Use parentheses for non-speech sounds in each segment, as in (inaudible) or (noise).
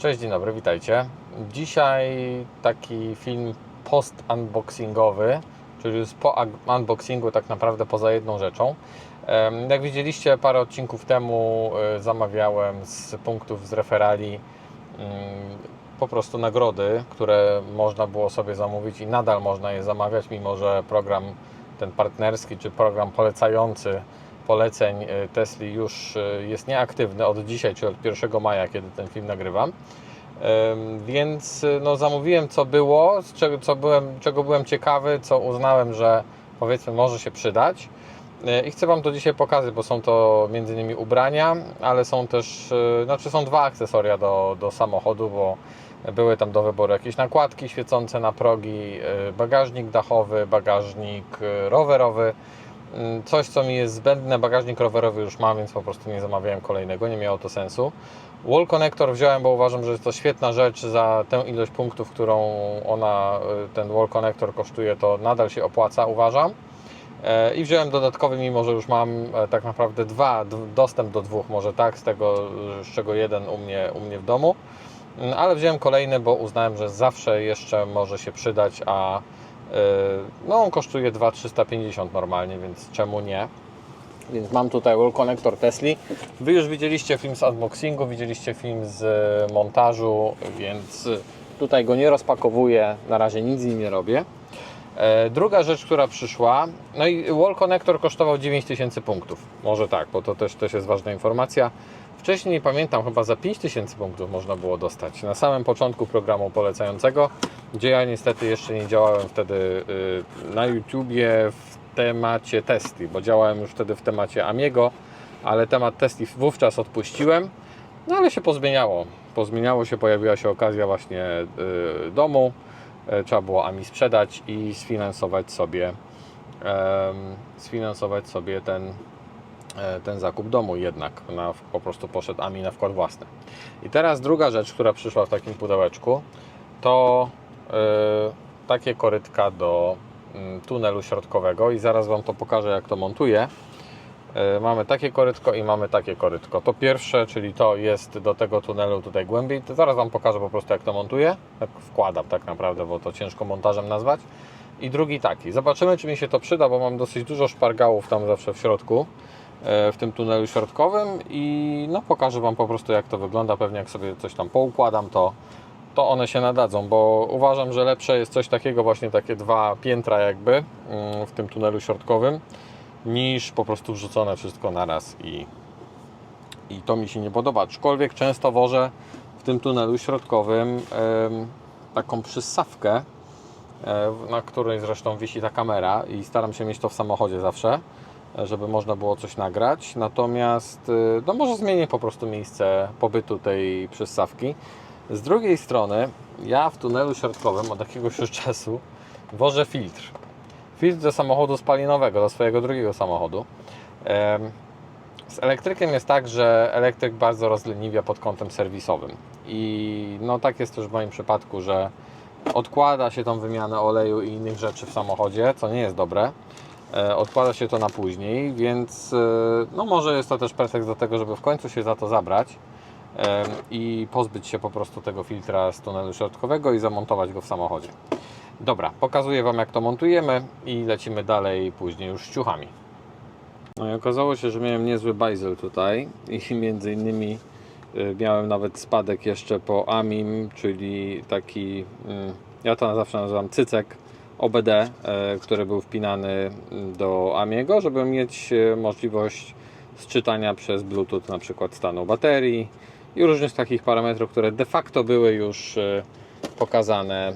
Cześć, dzień dobry, witajcie. Dzisiaj taki film post-unboxingowy, czyli już po unboxingu tak naprawdę poza jedną rzeczą. Jak widzieliście parę odcinków temu e, zamawiałem z punktów z referali mm, po prostu nagrody, które można było sobie zamówić i nadal można je zamawiać, mimo że program ten partnerski czy program polecający poleceń e, Tesli już e, jest nieaktywny od dzisiaj, czy od 1 maja, kiedy ten film nagrywam. Więc e, no, zamówiłem co było, czego, co byłem, czego byłem ciekawy, co uznałem, że powiedzmy może się przydać. I chcę Wam to dzisiaj pokazać, bo są to między innymi ubrania, ale są też, znaczy są dwa akcesoria do, do samochodu, bo były tam do wyboru jakieś nakładki świecące na progi, bagażnik dachowy, bagażnik rowerowy. Mm, Coś, co mi jest zbędne, bagażnik rowerowy już mam, więc po prostu nie zamawiałem kolejnego, nie miało to sensu. Wall connector wziąłem, bo uważam, że jest to świetna rzecz za tę ilość punktów, którą ona, y, ten wall connector kosztuje, to nadal się opłaca, uważam. E, I wziąłem dodatkowy, mimo że już mam tak naprawdę dwa, dostęp do dwóch, może tak, z tego, y, z czego jeden u mnie, u mnie w domu. Ale wziąłem kolejny, bo uznałem, że zawsze jeszcze może się przydać, a y, no on kosztuje 2,350 normalnie, więc czemu nie? Więc mam tutaj Wall Connector Tesli. Wy już widzieliście film z unboxingu, widzieliście film z e, montażu, więc e, tutaj go nie rozpakowuję, na razie nic z nim nie robię. E, Druga rzecz, która przyszła, no i Wall Connector kosztował 9000 punktów. Może tak, bo to też, też jest ważna informacja. Wcześniej nie pamiętam, chyba za 5000 punktów można było dostać na samym początku programu polecającego, gdzie ja niestety jeszcze nie działałem wtedy y, na YouTubie w temacie Tesli, bo działałem już wtedy w temacie Amiego, ale temat Tesli wówczas odpuściłem, no ale się pozmieniało. Pozmieniało się, pojawiła się okazja właśnie y, domu, y, trzeba było Ami sprzedać i sfinansować sobie sfinansować sobie ten ten zakup domu jednak na, po prostu poszedł AMI na wkład własny. I teraz druga rzecz, która przyszła w takim pudełeczku, to e, takie korytka do mm, tunelu środkowego i zaraz Wam to pokażę jak to montuję. E, Mamy takie korytko i mamy takie korytko. To pierwsze, czyli to jest do tego tunelu tutaj głębiej. To zaraz Wam pokażę po prostu jak to montuję. Jak wkładam tak naprawdę, bo to ciężko montażem nazwać. I drugi taki. Zobaczymy czy mi się to przyda, bo mam dosyć dużo szpargałów tam zawsze w środku e, w tym tunelu środkowym i no pokażę Wam po prostu jak to wygląda. Pewnie jak sobie coś tam poukładam, to, to one się nadadzą, bo uważam, że lepsze jest coś takiego, właśnie takie dwa piętra jakby mm, w tym tunelu środkowym, niż po prostu wrzucone wszystko naraz i, i to mi się nie podoba. Aczkolwiek często wożę w tym tunelu środkowym taką przyssawkę, e, na której zresztą wisi ta kamera i staram się mieć to w samochodzie zawsze, e, żeby można było coś nagrać. Natomiast e, no może zmienię po prostu miejsce pobytu tej przyssawki. Z drugiej strony ja w tunelu środkowym od jakiegoś już (laughs) czasu wożę filtr. Filtr do samochodu spalinowego, do swojego drugiego samochodu. Z elektrykiem jest tak, że elektryk bardzo rozleniwia pod kątem serwisowym. I no tak jest też w moim przypadku, że odkłada się tą wymianę oleju i innych rzeczy w samochodzie, co nie jest dobre. E, Odkłada się to na później, więc e, no może jest to też pretekst do tego, żeby w końcu się za to zabrać em, i pozbyć się po prostu tego filtra z tunelu środkowego i zamontować go w samochodzie. Dobra, pokazuję Wam jak to montujemy i lecimy dalej później już z ciuchami. No i okazało się, że miałem niezły bajzel tutaj i (laughs) między innymi miałem nawet spadek jeszcze po AMIM, czyli taki, y, ja to zawsze nazywam cycek OBD, y, który był wpinany do AMIego, żeby mieć y, możliwość sczytania przez Bluetooth na przykład stanu baterii i różnych takich parametrów, które de facto były już y, pokazane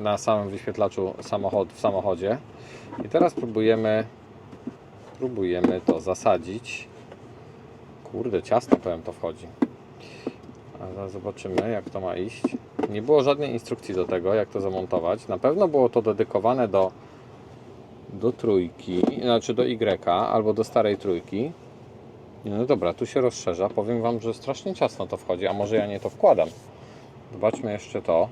na samym wyświetlaczu samochod, w samochodzie. I teraz próbujemy Próbujemy to zasadzić. Kurde, ciasno powiem to wchodzi. A zaraz zobaczymy jak to ma iść. Nie było żadnej instrukcji do tego, jak to zamontować. Na pewno było to dedykowane do do trójki, znaczy do Y albo do starej trójki. No dobra, tu się rozszerza. Powiem Wam, że strasznie ciasno to wchodzi, a może ja nie to wkładam. Zobaczmy jeszcze to.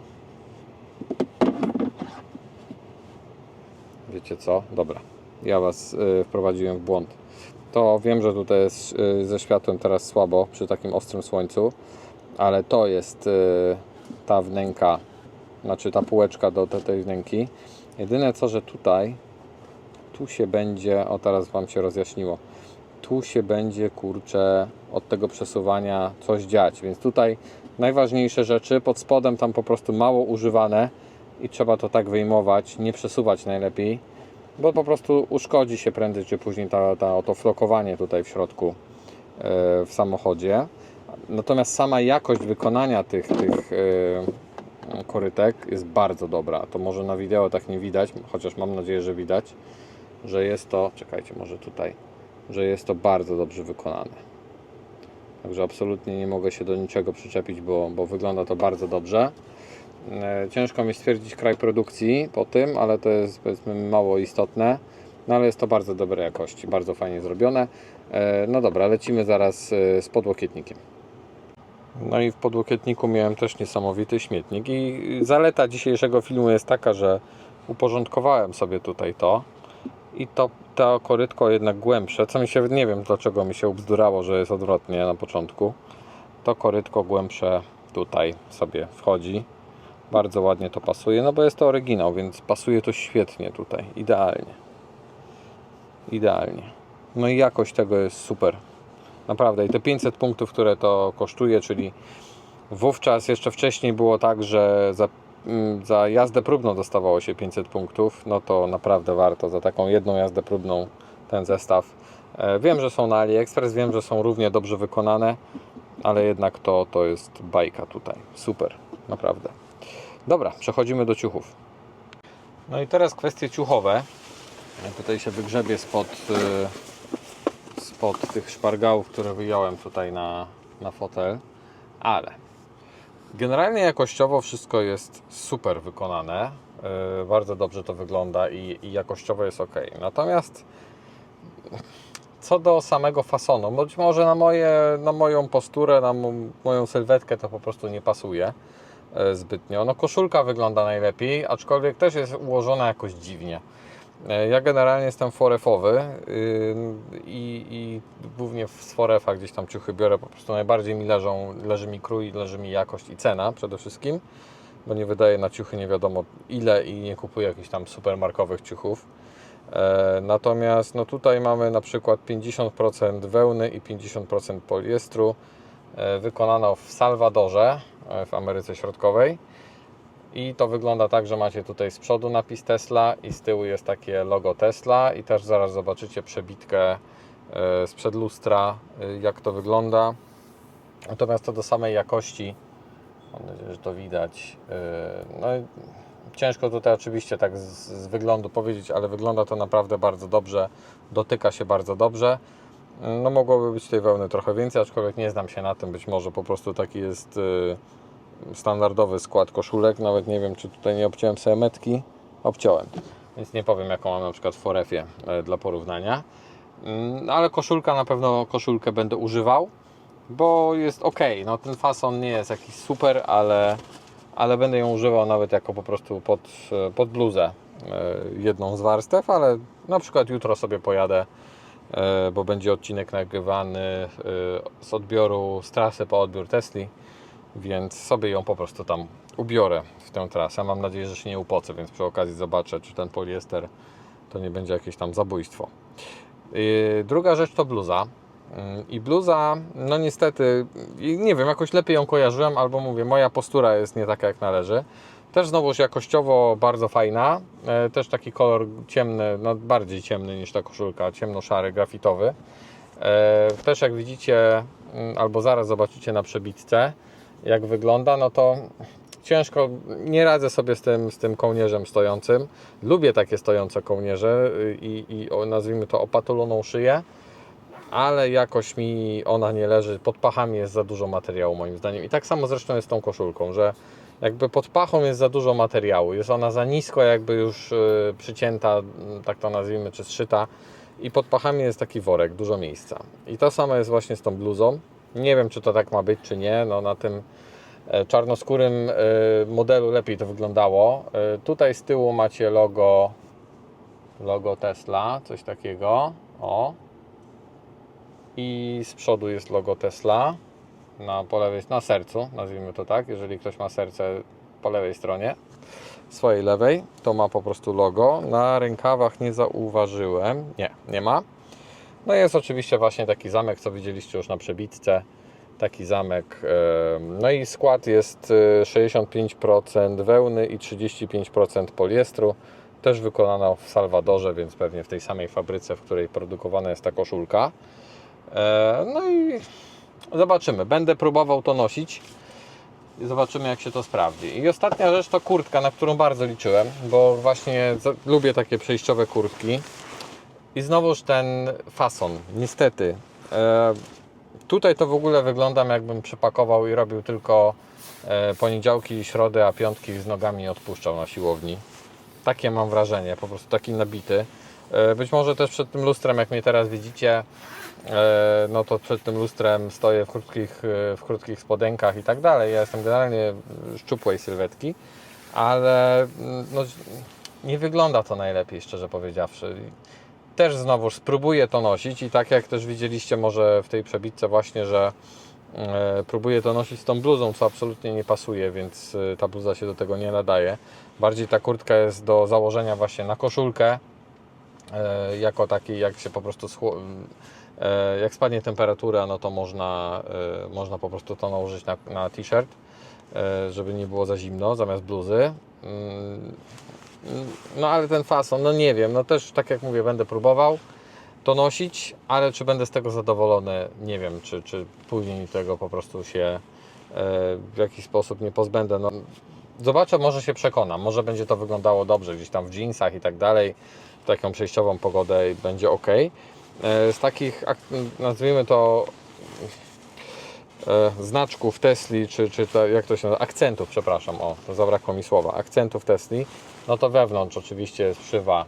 Wiecie co? Dobra, ja Was y, wprowadziłem w błąd. To wiem, że tutaj jest y, ze światłem teraz słabo przy takim ostrym słońcu, ale to jest y, ta wnęka, znaczy ta półeczka do te- tej wnęki. Jedyne co, że tutaj, tu się będzie, o teraz Wam się rozjaśniło, tu się będzie, kurczę, od tego przesuwania coś dziać, więc tutaj najważniejsze rzeczy, pod spodem tam po prostu mało używane i trzeba to tak wyjmować, nie przesuwać najlepiej, bo po prostu uszkodzi się prędzej czy później ta, ta, to flokowanie tutaj w środku e, w samochodzie. Natomiast sama jakość wykonania tych, tych e, korytek jest bardzo dobra. To może na wideo tak nie widać, chociaż mam nadzieję, że widać, że jest to, czekajcie, może tutaj, że jest to bardzo dobrze wykonane. Także absolutnie nie mogę się do niczego przyczepić, bo, bo wygląda to bardzo dobrze. E, Ciężko mi stwierdzić kraj produkcji po tym, ale to jest powiedzmy mało istotne. No ale jest to bardzo dobrej jakości, bardzo fajnie zrobione. E, No dobra, lecimy zaraz z podłokietnikiem. No i w podłokietniku miałem też niesamowity śmietnik i zaleta dzisiejszego filmu jest taka, że uporządkowałem sobie tutaj to i to, to korytko jednak głębsze, co mi się, nie wiem dlaczego mi się ubzdurało, że jest odwrotnie na początku. To korytko głębsze tutaj sobie wchodzi. Bardzo ładnie to pasuje, no bo jest to oryginał, więc pasuje to świetnie tutaj, idealnie. Idealnie. No i jakość tego jest super. Naprawdę. I te 500 punktów, które to kosztuje, czyli wówczas jeszcze wcześniej było tak, że za, mm, za jazdę próbną dostawało się 500 punktów, no to naprawdę warto za taką jedną jazdę próbną ten zestaw. E, Wiem, że są na AliExpress, wiem, że są równie dobrze wykonane, ale jednak to, to jest bajka tutaj. Super, naprawdę. Dobra, przechodzimy do ciuchów. No i teraz kwestie ciuchowe. Tutaj się wygrzebię spod, y, spod tych szpargałów, które wyjąłem tutaj na, na fotel. Ale generalnie jakościowo wszystko jest super wykonane. Y, Bardzo dobrze to wygląda i, i jakościowo jest ok. Natomiast co do samego fasonu, być może na, moje, na moją posturę, na mo- moją sylwetkę to po prostu nie pasuje e, zbytnio. No koszulka wygląda najlepiej, aczkolwiek też jest ułożona jakoś dziwnie. E, Ja generalnie jestem forefowy yy, i, i głównie z forefa gdzieś tam ciuchy biorę, po prostu najbardziej mi leżą, leży mi krój, leży mi jakość i cena przede wszystkim, bo nie wydaję na ciuchy nie wiadomo ile i nie kupuję jakichś tam supermarkowych ciuchów. E, Natomiast no tutaj mamy na przykład 50% wełny i 50% poliestru e, wykonano w Salwadorze w Ameryce Środkowej. I to wygląda tak, że macie tutaj z przodu napis Tesla i z tyłu jest takie logo Tesla i też zaraz zobaczycie przebitkę e, sprzed lustra, e, jak to wygląda. Natomiast to do samej jakości, mam nadzieję, że to widać. e, No, ciężko tutaj oczywiście tak z, z wyglądu powiedzieć, ale wygląda to naprawdę bardzo dobrze, dotyka się bardzo dobrze. No mogłoby być tej wełny trochę więcej, aczkolwiek nie znam się na tym, być może po prostu taki jest standardowy skład koszulek, nawet nie wiem czy tutaj nie obciąłem sobie metki, obciąłem, więc nie powiem jaką mam na przykład Forefie e, dla porównania. Mm, Ale koszulka na pewno koszulkę będę używał, bo jest ok. No ten fason nie jest jakiś super, ale, ale będę ją używał nawet jako po prostu pod, e, pod bluzę e, jedną z warstew, ale na przykład jutro sobie pojadę, bo będzie odcinek nagrywany z odbioru z trasy po odbiór Tesli, więc sobie ją po prostu tam ubiorę w tę trasę. Mam nadzieję, że się nie upocę, więc przy okazji zobaczę, czy ten poliester to nie będzie jakieś tam zabójstwo. Yy, Druga rzecz to bluza. Yy, I bluza, no niestety, nie wiem, jakoś lepiej ją kojarzyłem, albo mówię, moja postura jest nie taka jak należy. Też znowuż jakościowo bardzo fajna. E, Też taki kolor ciemny, no bardziej ciemny niż ta koszulka, ciemno-szary, grafitowy. Też jak widzicie, albo zaraz zobaczycie na przebitce, jak wygląda, no to ciężko, nie radzę sobie z tym, z tym kołnierzem stojącym. Lubię takie stojące kołnierze i, i nazwijmy to opatuloną szyję, ale jakoś mi ona nie leży. Pod pachami jest za dużo materiału moim zdaniem. I tak samo zresztą jest z tą koszulką, że jakby pod pachą jest za dużo materiału. Jest ona za nisko jakby już y, przycięta, y, tak to nazwijmy, czy zszyta. I pod pachami jest taki worek, dużo miejsca. I to samo jest właśnie z tą bluzą. Nie wiem, czy to tak ma być, czy nie. No, na tym e, czarnoskórym e, modelu lepiej to wyglądało. E, Tutaj z tyłu macie logo logo Tesla, coś takiego. O. I z przodu jest logo Tesla. na, po lewej, na sercu, nazwijmy to tak, jeżeli ktoś ma serce po lewej stronie, swojej lewej, to ma po prostu logo. Na rękawach nie zauważyłem, nie, nie ma. No jest oczywiście właśnie taki zamek, co widzieliście już na przebitce, taki zamek. No i skład jest e, 65% wełny i 35% poliestru. Też wykonana w Salwadorze, więc pewnie w tej samej fabryce, w której produkowana jest ta koszulka. E, No i zobaczymy. Będę próbował to nosić i zobaczymy, jak się to sprawdzi. I ostatnia rzecz to kurtka, na którą bardzo liczyłem, bo właśnie lubię takie przejściowe kurtki. I znowuż ten fason, niestety. E, tutaj to w ogóle wyglądam, jakbym przypakował i robił tylko e, poniedziałki środy, a piątki z nogami odpuszczał na siłowni. Takie mam wrażenie, po prostu taki nabity. E, być może też przed tym lustrem, jak mnie teraz widzicie, e, no to przed tym lustrem stoję w krótkich, e, w krótkich spodenkach i tak dalej. Ja jestem generalnie szczupłej sylwetki, ale mm, no, nie wygląda to najlepiej, szczerze powiedziawszy. Też znowu spróbuję to nosić i tak jak też widzieliście może w tej przebitce właśnie, że e, próbuję to nosić z tą bluzą, co absolutnie nie pasuje, więc e, ta bluza się do tego nie nadaje. Bardziej ta kurtka jest do założenia właśnie na koszulkę, e, jako taki, jak się po prostu jak spadnie temperatura, no to można, można po prostu to nałożyć na, na t-shirt, żeby nie było za zimno zamiast bluzy. No ale ten fason, no nie wiem, no też tak jak mówię, będę próbował to nosić, ale czy będę z tego zadowolony, nie wiem, czy, czy później tego po prostu się e, w jakiś sposób nie pozbędę. No, zobaczę, może się przekonam, może będzie to wyglądało dobrze gdzieś tam w jeansach i tak dalej, w taką przejściową pogodę i będzie ok. E, Z takich, ak- nazwijmy to e, znaczków Tesli, czy, czy to, jak to się nazywa, akcentów, przepraszam, o, to zabrakło mi słowa, akcentów Tesli, no to wewnątrz oczywiście jest szywa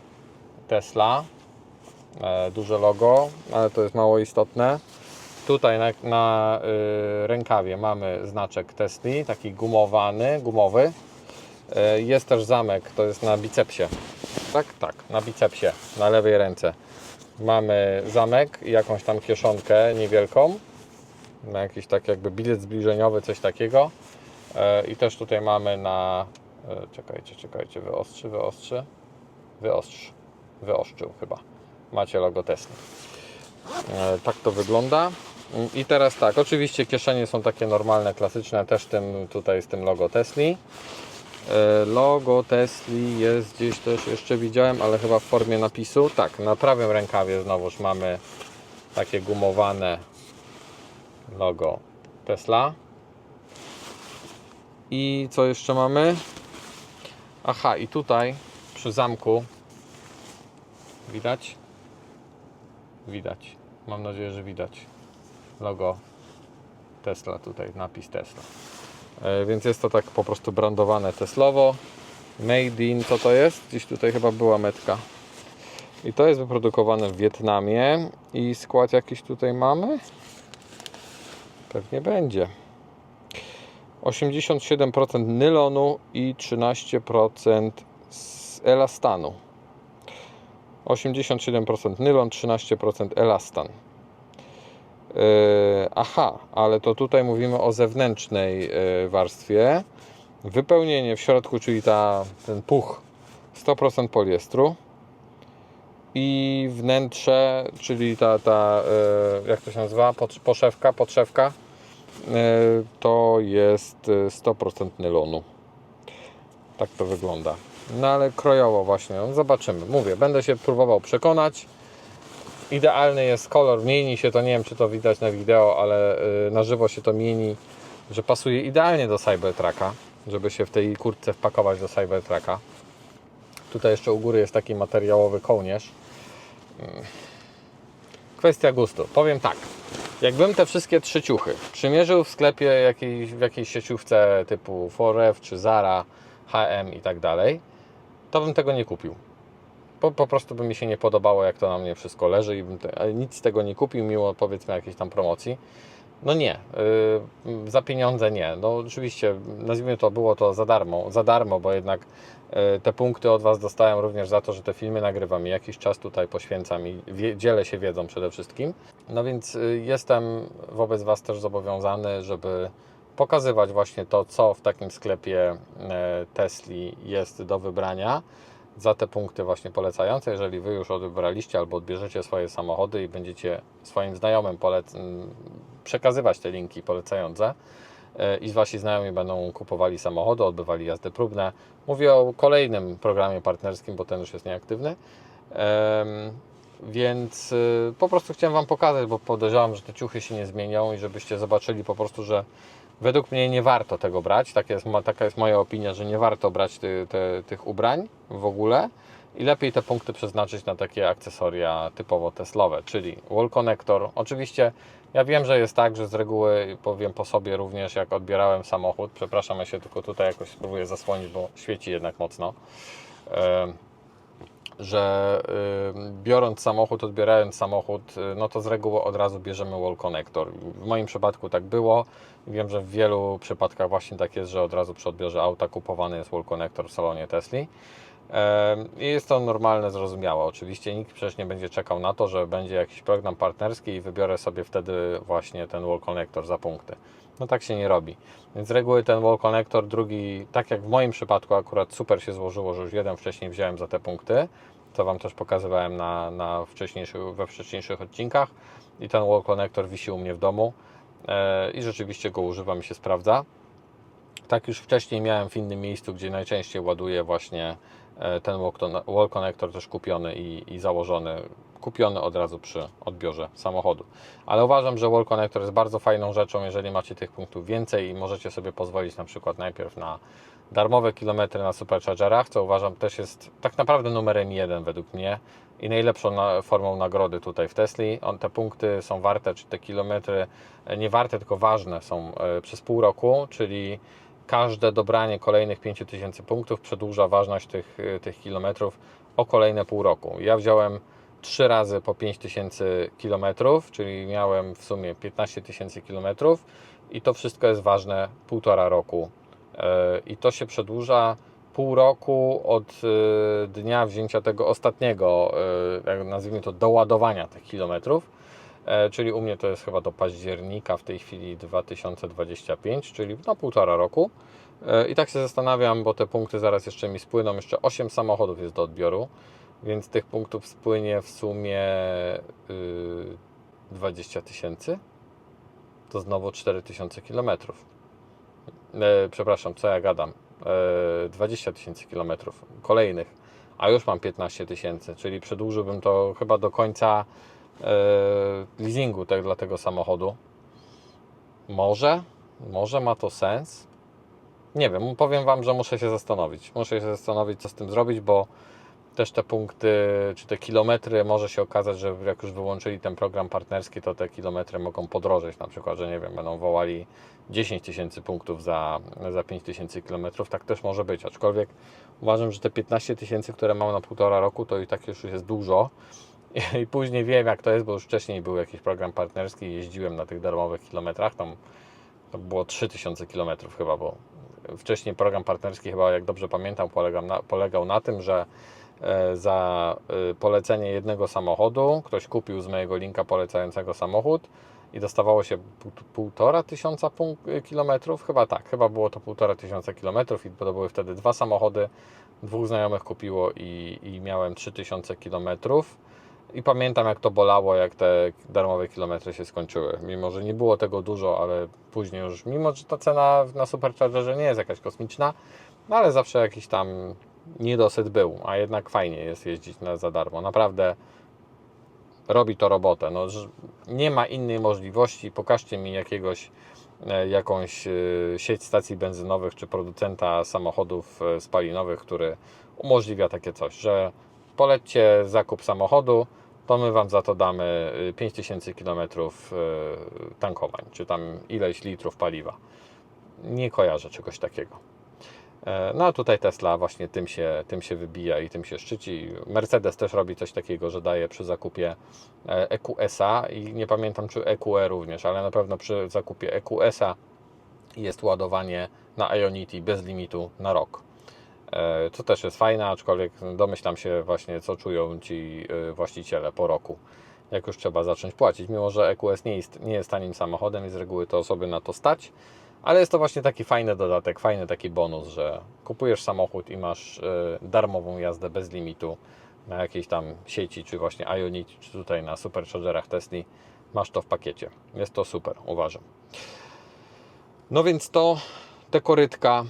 Tesla, e, duże logo, ale to jest mało istotne. Tutaj na, na y, rękawie mamy znaczek Tesli, taki gumowany, gumowy. E, jest też zamek, to jest na bicepsie. Tak, tak, na bicepsie, na lewej ręce. Mamy zamek i jakąś tam kieszonkę niewielką na jakiś tak jakby bilet zbliżeniowy, coś takiego. E, I też tutaj mamy na. E, Czekajcie, czekajcie, wyostrzy, wyostrzy. Wyostrz. Wyostrzył chyba. Macie logo Tesla. E, Tak to wygląda. I teraz tak, oczywiście kieszenie są takie normalne, klasyczne, też tym, tutaj z tym logo Tesli. E, Logo Tesli jest gdzieś też jeszcze widziałem, ale chyba w formie napisu. Tak, na prawym rękawie znowuż mamy takie gumowane logo Tesla. I co jeszcze mamy? Aha, i tutaj przy zamku widać? Widać. Mam nadzieję, że widać logo Tesla tutaj, napis Tesla. E, Więc jest to tak po prostu brandowane Teslowo. Made in, co to jest? Gdzieś tutaj chyba była metka. I to jest wyprodukowane w Wietnamie. I skład jakiś tutaj mamy? Pewnie będzie. 87% nylonu i 13% z elastanu. 87% nylon, 13% elastan. Yy, aha, ale to tutaj mówimy o zewnętrznej yy, warstwie. Wypełnienie w środku, czyli ta, ten puch 100% poliestru i wnętrze, czyli ta, ta yy, jak to się nazywa, Pod- poszewka, podszewka, to jest yy, 100% nylonu. Tak to wygląda. No ale krojowo właśnie, no, zobaczymy. Mówię, będę się próbował przekonać. Idealny jest kolor, mieni się to, nie wiem czy to widać na wideo, ale yy, na żywo się to mieni, że pasuje idealnie do Cybertrucka, żeby się w tej kurtce wpakować do Cybertrucka. Tutaj jeszcze u góry jest taki materiałowy kołnierz. Mm. Kwestia gustu. Powiem tak, jakbym te wszystkie trzy ciuchy przymierzył w sklepie w jakiejś sieciówce typu Forev czy Zara, H&M i tak dalej, to bym tego nie kupił. Po, po prostu by mi się nie podobało, jak to na mnie wszystko leży i bym te, nic z tego nie kupił, mimo powiedzmy jakiejś tam promocji. No nie, yy, za pieniądze nie. No oczywiście, nazwijmy to, było to za darmo, za darmo, bo jednak yy, te punkty od Was dostałem również za to, że te filmy nagrywam i jakiś czas tutaj poświęcam i wie, dzielę się wiedzą przede wszystkim. No więc yy, jestem wobec Was też zobowiązany, żeby pokazywać właśnie to, co w takim sklepie Tesli jest do wybrania za te punkty właśnie polecające. Jeżeli Wy już odebraliście albo odbierzecie swoje samochody i będziecie swoim znajomym przekazywać te linki polecające e, i Wasi znajomi będą kupowali samochody, odbywali jazdy próbne. Mówię o kolejnym programie partnerskim, bo ten już jest nieaktywny. Więc y, po prostu chciałem Wam pokazać, bo podejrzewam, że te ciuchy się nie zmienią i żebyście zobaczyli po prostu, że według mnie nie warto tego brać. Tak jest, taka jest moja opinia, że nie warto brać ty, te, tych ubrań w ogóle i lepiej te punkty przeznaczyć na takie akcesoria typowo Teslowe, czyli wall connector. Oczywiście ja wiem, że jest tak, że z reguły powiem po sobie również, jak odbierałem samochód, przepraszam, ja się tylko tutaj jakoś spróbuję zasłonić, bo świeci jednak mocno, że biorąc samochód, odbierając samochód, y, no to z reguły od razu bierzemy wall connector. W moim przypadku tak było. Wiem, że w wielu przypadkach właśnie tak jest, że od razu przy odbiorze auta kupowany jest wall connector w salonie Tesli. I jest to normalne, zrozumiałe. Oczywiście nikt przecież nie będzie czekał na to, że będzie jakiś program partnerski i wybiorę sobie wtedy właśnie ten wall connector za punkty. No tak się nie robi. Więc z reguły ten wall connector, drugi, tak jak w moim przypadku akurat super się złożyło, że już jeden wcześniej wziąłem za te punkty, co Wam też pokazywałem na, na wcześniejszych, we wcześniejszych odcinkach i ten wall connector wisi u mnie w domu e, i rzeczywiście go używam i się sprawdza. Tak już wcześniej miałem w innym miejscu, gdzie najczęściej ładuję właśnie ten wall connector też kupiony i, i założony, kupiony od razu przy odbiorze samochodu. Ale uważam, że wall connector jest bardzo fajną rzeczą, jeżeli macie tych punktów więcej i możecie sobie pozwolić na przykład najpierw na darmowe kilometry na superchargerach, co uważam też jest tak naprawdę numerem jeden według mnie i najlepszą na, formą nagrody tutaj w Tesli. On, te punkty są warte, czy te kilometry e, nie warte, tylko ważne są e, przez pół roku, czyli każde dobranie kolejnych 5000 punktów przedłuża ważność tych, y, tych kilometrów o kolejne pół roku. Ja wziąłem 3 razy po 5000 kilometrów, czyli miałem w sumie 15 tysięcy kilometrów i to wszystko jest ważne półtora roku. E, I to się przedłuża pół roku od y, dnia wzięcia tego ostatniego, y, nazwijmy to, doładowania tych kilometrów. E, czyli u mnie to jest chyba do października w tej chwili 2025, czyli na półtora roku. E, I tak się zastanawiam, bo te punkty zaraz jeszcze mi spłyną. Jeszcze 8 samochodów jest do odbioru, więc tych punktów spłynie w sumie 20 y, tysięcy. To znowu 4000 kilometrów. E, przepraszam, co ja gadam? 20 tysięcy kilometrów kolejnych, a już mam 15 tysięcy, czyli przedłużyłbym to chyba do końca leasingu tak, dla tego samochodu. Może, może ma to sens. Nie wiem, powiem Wam, że muszę się zastanowić. Muszę się zastanowić, co z tym zrobić, bo też te punkty, czy te kilometry, może się okazać, że jak już wyłączyli ten program partnerski, to te kilometry mogą podrożeć. Na przykład, że nie wiem, będą wołali 10 tysięcy punktów za, za 5 tysięcy kilometrów. Tak też może być. Aczkolwiek uważam, że te 15 tysięcy, które mam na półtora roku, to i tak już jest dużo. (laughs) I później wiem, jak to jest, bo już wcześniej był jakiś program partnerski, jeździłem na tych darmowych kilometrach, tam to było 3000 km chyba, bo wcześniej program partnerski chyba, jak dobrze pamiętam, polegał na, polegał na tym, że e, za e, polecenie jednego samochodu ktoś kupił z mojego linka polecającego samochód i dostawało się półtora tysiąca kilometrów, chyba tak, chyba było to półtora tysiąca kilometrów i to były wtedy dwa samochody, dwóch znajomych kupiło i, i miałem 3000 kilometrów i pamiętam, jak to bolało, jak te darmowe kilometry się skończyły. Mimo, że nie było tego dużo, ale później już, mimo, że ta cena na Superchargerze nie jest jakaś kosmiczna, no ale zawsze jakiś tam niedosyt był, a jednak fajnie jest jeździć na, za darmo. Naprawdę robi to robotę. No, nie ma innej możliwości. Pokażcie mi jakiegoś, e, jakąś e, sieć stacji benzynowych czy producenta samochodów e, spalinowych, który umożliwia takie coś, że polećcie zakup samochodu, to my Wam za to damy 5000 y, km y, tankowań, czy tam ileś litrów paliwa. Nie kojarzę czegoś takiego. E, No a tutaj Tesla właśnie tym się, tym się wybija i tym się szczyci. Mercedes też robi coś takiego, że daje przy zakupie e, EQS-a i nie pamiętam czy EQE również, ale na pewno przy zakupie EQS-a jest ładowanie na Ionity bez limitu na rok. E, To też jest fajne, aczkolwiek domyślam się właśnie, co czują ci e, właściciele po roku, jak już trzeba zacząć płacić. Mimo, że EQS nie jest, nie jest tanim samochodem i z reguły to osoby na to stać, ale jest to właśnie taki fajny dodatek, fajny taki bonus, że kupujesz samochód i masz e, darmową jazdę bez limitu na jakiejś tam sieci, czy właśnie Ionity, czy tutaj na Superchargerach Tesli. Masz to w pakiecie. Jest to super, uważam. No więc to te korytka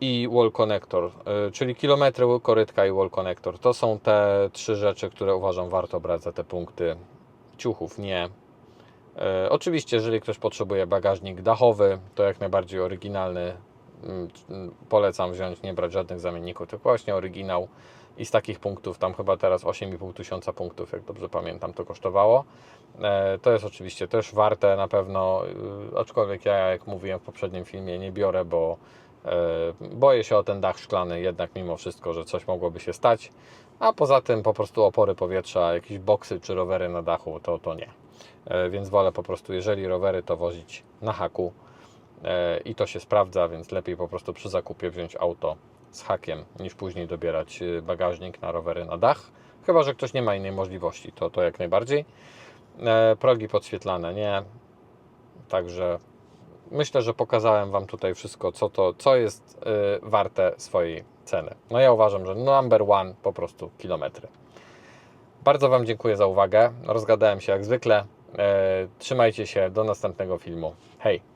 i wall connector, y, czyli kilometry korytka i wall connector. To są te trzy rzeczy, które uważam warto brać za te punkty. Ciuchów nie. Y, Oczywiście, jeżeli ktoś potrzebuje bagażnik dachowy, to jak najbardziej oryginalny. mm, mm, Polecam wziąć, nie brać żadnych zamienników, tylko właśnie oryginał. I z takich punktów, tam chyba teraz 8,5 tysiąca punktów, jak dobrze pamiętam, to kosztowało. E, To jest oczywiście też warte na pewno, y, aczkolwiek ja, jak mówiłem w poprzednim filmie, nie biorę, bo boję się o ten dach szklany jednak mimo wszystko, że coś mogłoby się stać. A poza tym po prostu opory powietrza, jakieś boksy czy rowery na dachu, to, to nie. E, Więc wolę po prostu, jeżeli rowery, to wozić na haku E, i to się sprawdza, więc lepiej po prostu przy zakupie wziąć auto z hakiem, niż później dobierać bagażnik na rowery na dach. Chyba, że ktoś nie ma innej możliwości, to, to jak najbardziej. E, Progi podświetlane nie. Także myślę, że pokazałem Wam tutaj wszystko, co, to, co jest y, warte swojej ceny. No ja uważam, że number one po prostu kilometry. Bardzo Wam dziękuję za uwagę. Rozgadałem się jak zwykle. E, Trzymajcie się do następnego filmu. Hej!